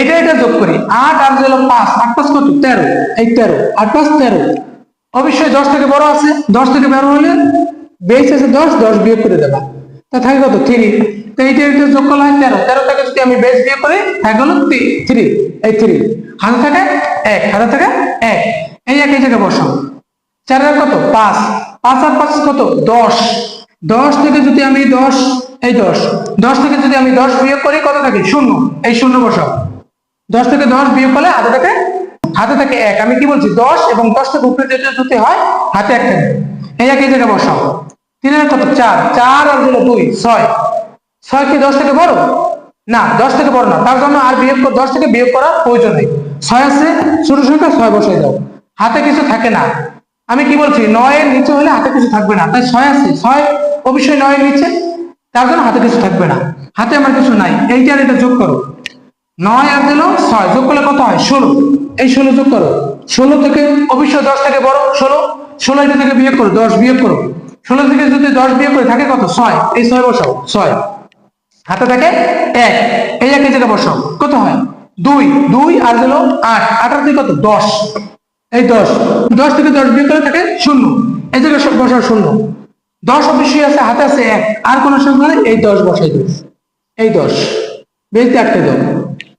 এটা এটা যোগ করি। আট আর হলো পাঁচ। আট পাঁচ কত? তেরো। এই তেরো। আট পাঁচ, তেরো। অবশ্যই দশ থেকে বড় আছে। দশ থেকে বড় হলে বেশ আছে দশ দশ বিয়োগ করে দেবা। তা থাকে কত? থ্রি তো এইটা এটা যোগ করলে হয় তেরো। তেরো থেকে যদি আমি বেস বিয়োগ করি, থাকে হলো থ্রি এই থ্রি হাতে থাকে এক। হাতে থাকে এক। এই এক এই জায়গায় বসাও চারের কত? পাঁচ। পাঁচ আর পাঁচ কত? দশ। দশ থেকে যদি আমি দশ, এই দশ। দশ থেকে যদি আমি দশ বিয়োগ করি, কত থাকে? শূন্য। এই শূন্য বসাও। দশ থেকে দশ বিয়োগ করলে হাতে থাকে হাতে থাকে এক। আমি কি বলছি? দশ এবং দশ থেকে উপরে যেটা হয়, হাতে এক এই এক এই জায়গায় বসাও। তিনের কত? চার। চার আর হলো দুই, ছয়। ছয় কি দশ থেকে বড়? না, দশ থেকে বড় না। তার জন্য আর বিয়োগ দশ থেকে বিয়োগ করার প্রয়োজন নেই। ছয় আছে, ছোট সংখ্যা ছয় বসাই দাও। হাতে কিছু থাকে না। আমি কি বলছি? নয়ের নিচে হলে হাতে কিছু থাকবে না। তাই ছয় আছে। ছয় অবশ্যই নয়ের নিচে। তার জন্য হাতে কিছু থাকবে না। হাতে আমার কিছু নাই। এইটা এইটার এটা যোগ করো। নয় আর দিল ছয়। যোগ করলে কত হয়? ষোলো। এই ষোলো যোগ করো। ষোলো থেকে অবশ্যই দশ থেকে বড় ষোলো। ষোলো এটা থেকে বিয়োগ করো, দশ বিয়োগ করো। ষোলো থেকে যদি দশ বিয়োগ করে থাকে কত? ছয়। এই ছয় বসাও, ছয়। হাতে থাকে এক। এই এক জায়গায় বসাও, কত হয়? দুই। দুই আর দিল আট। আট আর কত? দশ। এই দশ। দশ থেকে দশ বিয়োগ করে থাকে শূন্য। এই জায়গায় বসাও শূন্য। দশ অবশ্যই আছে, হাতে আছে এক। আর কোন সংখ্যা নেই, এই দশ বসাই দিস এই দশ। বেশি আটকে দাও।